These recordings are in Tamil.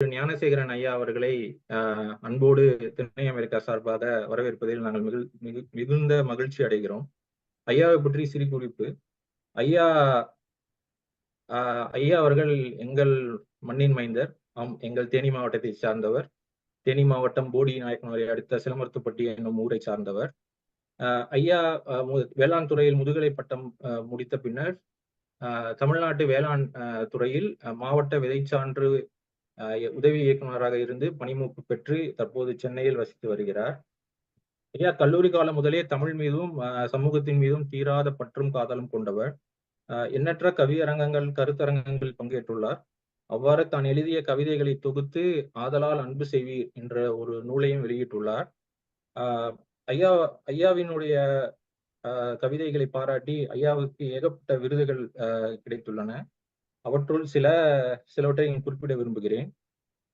ஞானசேகரன் ஐயா அவர்களை அன்போடு தென்னை அமெரிக்கா சார்பாக வரவேற்பதில் நாங்கள் மிகு மிகுந்த மகிழ்ச்சி அடைகிறோம். ஐயாவை பற்றி சிறு குறிப்பு. ஐயா ஐயா அவர்கள் எங்கள் மண்ணின் மைந்தர் ஆம் எங்கள் தேனி மாவட்டத்தை சார்ந்தவர். தேனி மாவட்டம் போடி நாயக்கனூரை அடுத்த சிலமர்த்துப்பட்டி என்னும் ஊரை சார்ந்தவர். ஐயா வேளாண் துறையில் முதுகலை பட்டம் முடித்த பின்னர் தமிழ்நாட்டு வேளாண் துறையில் மாவட்ட விதைச்சான்று சான்று உதவி இயக்குநராக இருந்து பணிமூப்பு பெற்று தற்போது சென்னையில் வசித்து வருகிறார். ஐயா கல்லூரி காலம் முதலே தமிழ் மீதும் அஹ், சமூகத்தின் மீதும் தீராத பற்றும் காதலும் கொண்டவர். எண்ணற்ற கவியரங்கங்கள் கருத்தரங்கங்களில் பங்கேற்றுள்ளார். அவ்வாறு தான் எழுதிய கவிதைகளை தொகுத்து ஆதலால் அன்பு செய்வீர் என்ற ஒரு நூலையும் வெளியிட்டுள்ளார். ஐயா ஐயாவினுடைய கவிதைகளை பாராட்டி ஐயாவுக்கு ஏகப்பட்ட விருதுகள் அஹ், கிடைத்துள்ளன. அவற்றுள் சில சிலவற்றை குறிப்பிட விரும்புகிறேன்.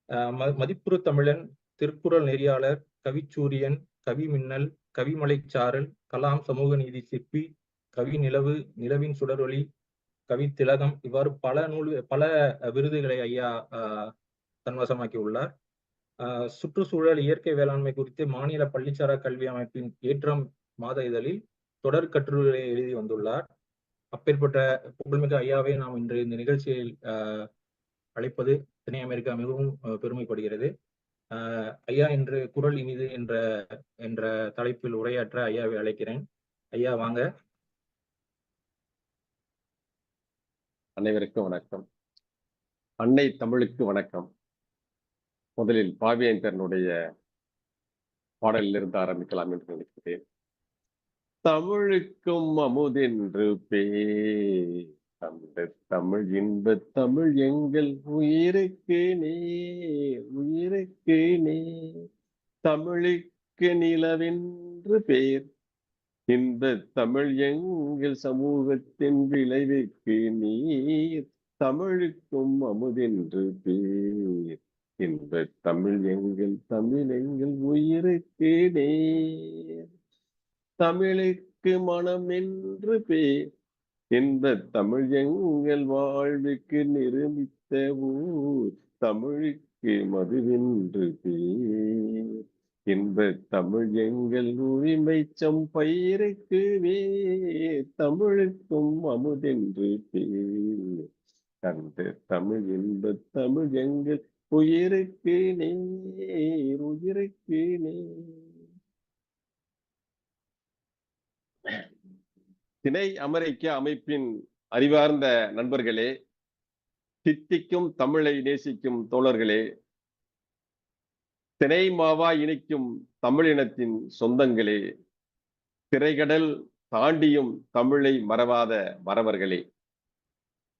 அஹ் மதிப்புறு தமிழன் திருக்குறள் நெறியாளர் கவிச்சூரியன் கவி மின்னல் கவிமலைச்சாரல் கலாம் சமூக நீதி சிற்பி கவி நிலவு நிலவின் சுடரொளி கவி திலகம் இவ்வாறு பல நூல் பல விருதுகளை ஐயா தன்வசமாக்கி உள்ளார் சுற்றுச்சூழல் இயற்கை வேளாண்மை குறித்து மாநில பள்ளிச்சாரா கல்வி அமைப்பின் ஏற்றம் மாத இதழில் தொடர் கட்டுரைகளை எழுதி வந்துள்ளார். அப்பேற்பட்ட புகழ்மிகு ஐயாவை நாம் இன்று இந்த நிகழ்ச்சியில் அழைப்பது தென்னை அமெரிக்கா மிகவும் அஹ், பெருமைப்படுகிறது. ஐயா இன்று குரல் இனிது என்ற என்ற தலைப்பில் உரையாற்ற ஐயாவை அழைக்கிறேன். ஐயா வாங்க. அனைவருக்கும் வணக்கம். அன்னை தமிழுக்கு வணக்கம். முதலில் பாவியங்கரனுடைய பாடலிலிருந்து ஆரம்பிக்கலாம் என்று நினைக்கிறேன். தமிழுக்கும் அமுதென்று பேர். தமிழ் தமிழ் இன்ப தமிழ் எங்கள் உயிருக்கு நேர் உயிருக்கு நேர். தமிழுக்கு நிலவென்று பேர். இந்த தமிழ் எங்கள் சமூகத்தின் விளைவுக்கு நீர். தமிழுக்கும் அமுதென்று பேர். இந்த தமிழ் எங்கள் தமிழ் எங்கள் உயிருக்கு நேர். தமிழுக்கு மனம் என்று பேர். இந்த தமிழ் எங்கள் வாழ்வுக்கு நிரூபித்த ஊர். தமிழுக்கு மதுவென்று பேர். இந்த தமிழ் எங்கள் உரிமை சம்பயிருக்கு வேர். தமிழுக்கும் அமுதென்று பேர். அந்த தமிழ் இன்ப தமிழ் எங்கள் உயிருக்கு நீர். உயிருக்கு நேர் திணை அமெரிக்க அமைப்பின் அறிவார்ந்த நண்பர்களே தித்திக்கும் தமிழை நேசிக்கும் தோழர்களே திணை மாவா இணைக்கும் தமிழினத்தின் சொந்தங்களே திரைகடல் தாண்டியும் தமிழை மறவாத மறவர்களே.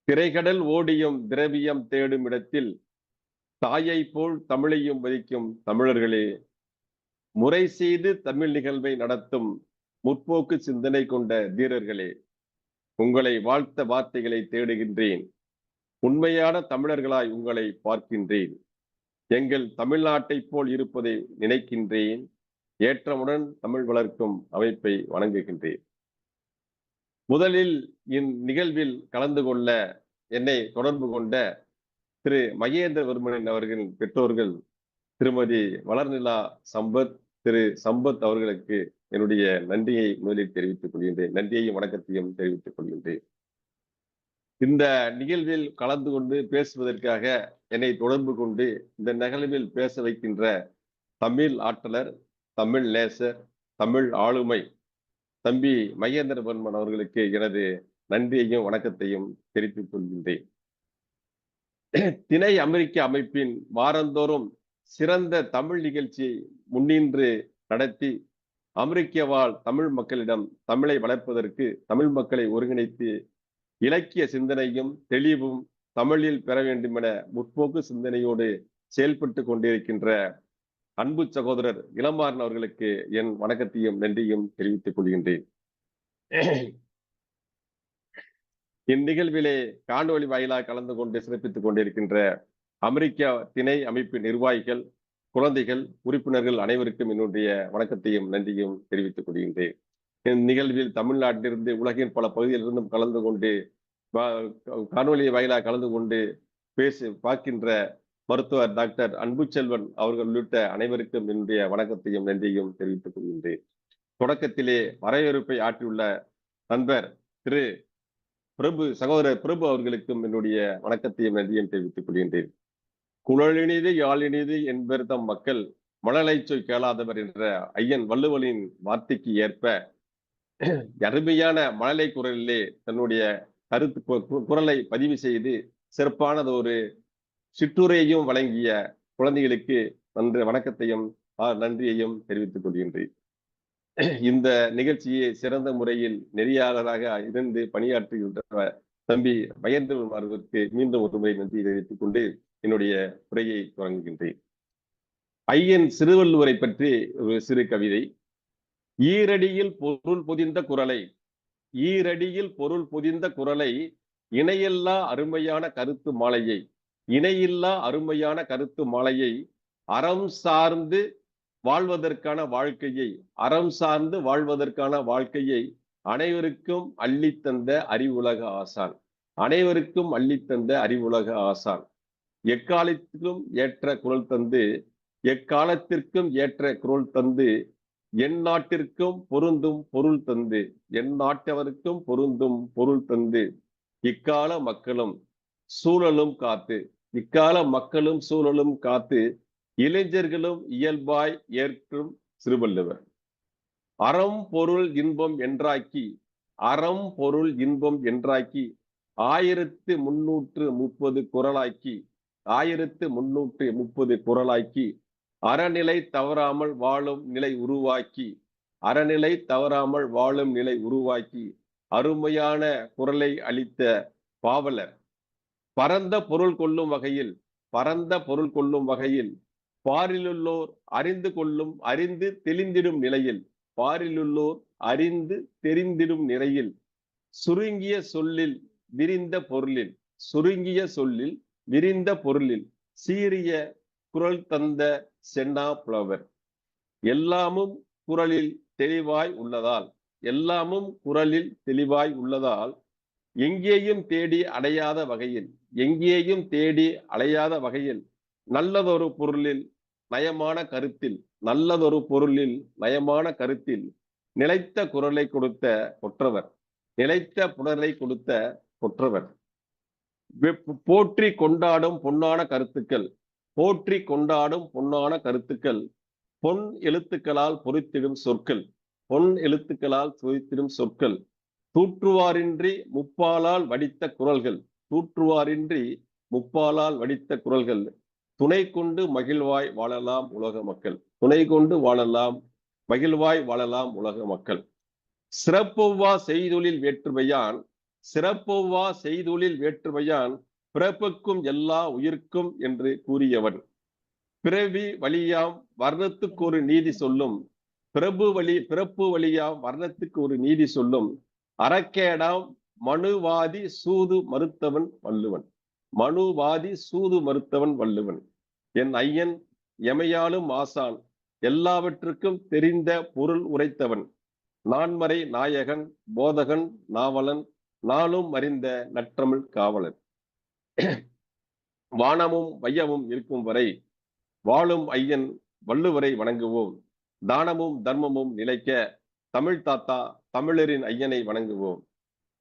திரைகடல் ஓடியும் திரவியம் தேடும் இடத்தில் தாயை போல் தமிழையும் மதிக்கும் தமிழர்களே முறை செய்து தமிழ் நிகழ்வை நடத்தும் முற்போக்கு சிந்தனை கொண்ட தீரர்களே உங்களை வாழ்த்த வார்த்தைகளை தேடுகின்றேன். உண்மையான தமிழர்களாய் உங்களை பார்க்கின்றேன். எங்கள் தமிழ்நாட்டை போல் இருப்பதை நினைக்கின்றேன். ஏற்றமுடன் தமிழ் வளர்க்கும் அமைப்பை வணங்குகின்றேன். முதலில் இந்நிகழ்வில் கலந்து கொள்ள என்னை தொடர்பு கொண்ட திரு மகேந்திரவர்மனின் அவர்களின் பெற்றோர்கள் திருமதி வளர்நிலா சம்பத் திரு சம்பத் அவர்களுக்கு என்னுடைய நன்றியை முதலில் தெரிவித்துக் கொள்கின்றேன். நன்றியையும் வணக்கத்தையும் தெரிவித்துக் கொள்கின்றேன். இந்த நிகழ்வில் கலந்து கொண்டு பேசுவதற்காக என்னை தொடர்பு கொண்டு இந்த நிகழ்வில் பேச வைக்கின்ற தமிழ் ஆற்றலர் தமிழ் நேசர் தமிழ் ஆளுமை தம்பி மகேந்திரவர்மன் அவர்களுக்கு எனது நன்றியையும் வணக்கத்தையும் தெரிவித்துக் கொள்கின்றேன். திணை அமெரிக்க அமைப்பின் வாரந்தோறும் சிறந்த தமிழ் நிகழ்ச்சியை முன்னின்று நடத்தி அமெரிக்க வாழ் தமிழ் மக்களிடம் தமிழை வளர்ப்பதற்கு தமிழ் மக்களை ஒருங்கிணைத்து இலக்கிய சிந்தனையும் தெளிவும் தமிழில் பெற வேண்டும் என முற்போக்கு சிந்தனையோடு செயல்பட்டு கொண்டிருக்கின்ற அன்பு சகோதரர் இளமாறன் அவர்களுக்கு என் வணக்கத்தையும் நன்றியும் தெரிவித்துக் கொள்கின்றேன். இந்நிகழ்விலே காணொலி வாயிலாக கலந்து கொண்டு சிறப்பித்துக் கொண்டிருக்கின்ற அமெரிக்க திணை அமைப்பு நிர்வாகிகள் குழந்தைகள் உறுப்பினர்கள் அனைவருக்கும் என்னுடைய வணக்கத்தையும் நன்றியும் தெரிவித்துக் கொள்கின்றேன். இந்நிகழ்வில் தமிழ்நாட்டிலிருந்து உலகின் பல பகுதியிலிருந்தும் கலந்து கொண்டு காணொலி வாயிலாக கலந்து கொண்டு பேசி பார்க்கின்ற மருத்துவர் டாக்டர் அன்புச்செல்வன் அவர்கள் உள்ளிட்ட அனைவருக்கும் என்னுடைய வணக்கத்தையும் நன்றியும் தெரிவித்துக் கொள்கின்றேன். தொடக்கத்திலே வரவேற்பை ஆற்றியுள்ள நண்பர் திரு பிரபு சகோதரர் பிரபு அவர்களுக்கும் என்னுடைய வணக்கத்தையும் நன்றியும் தெரிவித்துக் கொள்கின்றேன். குழலினிது யாழினிது என்பர் தம் மக்கள் மழலை சொல் கேளாதவர் என்ற ஐயன் வள்ளுவலின் வார்த்தைக்கு ஏற்ப அருமையான மழலை குரலிலே தன்னுடைய கருத்து குரலை பதிவு செய்து சிறப்பானது ஒரு சிற்றுரையையும் வழங்கிய குழந்தைகளுக்கு நன்றி வணக்கத்தையும் நன்றியையும் தெரிவித்துக் கொள்கின்றேன். இந்த நிகழ்ச்சியை சிறந்த முறையில் நெறியாளராக இருந்து பணியாற்றுகின்ற தம்பி பயந்து அவர்களுக்கு மீண்டும் ஒரு முறை நன்றி தெரிவித்துக் கொண்டு என்னுடைய உரையை தொடங்குகின்றேன் ஐயன் சிறுவள்ளுவரை பற்றி ஒரு சிறு கவிதை. ஈரடியில் பொருள் பொதிந்த குரலை ஈரடியில் பொருள் பொதிந்த குரலை இணையில்லா அருமையான கருத்து மாலையை இணையில்லா அருமையான கருத்து மாலையை அறம் சார்ந்து வாழ்வதற்கான வாழ்க்கையை அறம் சார்ந்து வாழ்வதற்கான வாழ்க்கையை அனைவருக்கும் அள்ளித்தந்த அறிவுலக ஆசான். அனைவருக்கும் அள்ளித்தந்த அறிவுலக ஆசான். எக்காலத்திற்கும் ஏற்ற குரல் தந்து எக்காலத்திற்கும் ஏற்ற குரல் தந்து என் நாட்டிற்கும் பொருந்தும் பொருள் தந்து என் நாட்டவருக்கும் பொருந்தும் பொருள் தந்து. இக்கால மக்களும் சூழலும் காத்து இக்கால மக்களும் சூழலும் காத்து இளைஞர்களும் இயல்பாய் ஏற்கும் சிறுவள்ளுவர். அறம் பொருள் இன்பம் என்றாக்கி அறம் பொருள் இன்பம் என்றாக்கி ஆயிரத்து முன்னூற்று முப்பது குரலாக்கி ஆயிரத்து முன்னூற்றி முப்பது குரலாக்கி அறநிலை தவறாமல் வாழும் நிலை உருவாக்கி அறநிலை தவறாமல் வாழும் நிலை உருவாக்கி அருமையான குரலை அளித்த பாவலர். பரந்த பொருள் கொள்ளும் வகையில் பரந்த பொருள் கொள்ளும் வகையில் பாரிலுள்ளோர் அறிந்து கொள்ளும் அறிந்து தெளிந்திடும் நிலையில் பாரிலுள்ளோர் அறிந்து தெரிந்திடும் நிலையில் சுருங்கிய சொல்லில் விரிந்த பொருளில் சுருங்கிய சொல்லில் விரிந்த பொருளில் சீரிய குரல் தந்த சென்னா புலவர். எல்லாமும் குரலில் தெளிவாய் உள்ளதால் எல்லாமும் குரலில் தெளிவாய் உள்ளதால் எங்கேயும் தேடி அடையாத வகையில் எங்கேயும் தேடி அலையாத வகையில் நல்லதொரு பொருளில் நயமான கருத்தில் நல்லதொரு பொருளில் நயமான கருத்தில் நிலைத்த குரலை கொடுத்த ஒற்றவர் நிலைத்த புனரை கொடுத்த ஒற்றவர் போற்றி கொண்டாடும் பொன்னான கருத்துக்கள். போற்றி கொண்டாடும் பொன்னான கருத்துக்கள். பொன் எழுத்துக்களால் பொறித்திடும் சொற்கள். பொன் எழுத்துக்களால் பொறித்திடும் சொற்கள். தூற்றுவாரின்றி முப்பாலால் வடித்த குரல்கள். தூற்றுவாரின்றி முப்பாலால் வடித்த குரல்கள். துணை கொண்டு மகிழ்வாய் வாழலாம் உலக மக்கள். துணை கொண்டு வாழலாம் மகிழ்வாய் வாழலாம் உலக மக்கள். சிறப்புவா செய்தொழில் வேற்றுமையான் சிறப்பொவ்வா செய்தொழில் வேற்றுமையான் பிறப்புக்கும் எல்லா உயிர்க்கும் என்று கூறியவன். பிறவி வழியாம் வர்ணத்துக்கு ஒரு நீதி சொல்லும். பிரபு வழி பிறப்பு வழியாம் வர்ணத்துக்கு ஒரு நீதி சொல்லும். அறக்கேடாம் மனுவாதி சூது மறுத்தவன் வள்ளுவன். மனுவாதி சூது மறுத்தவன் வள்ளுவன். என் ஐயன் எமையாலும் ஆசான். எல்லாவற்றுக்கும் தெரிந்த பொருள் உரைத்தவன். நான்மறை நாயகன் போதகன் நாவலன் நாளும் அறிந்த நற்றமிழ் காவலர் வானமும் வையமும் இருக்கும் வரை வாழும் ஐயன் வள்ளுவரை வணங்குவோம். தானமும் தர்மமும் நிலைக்க தமிழ் தாத்தா தமிழரின் ஐயனை வணங்குவோம்.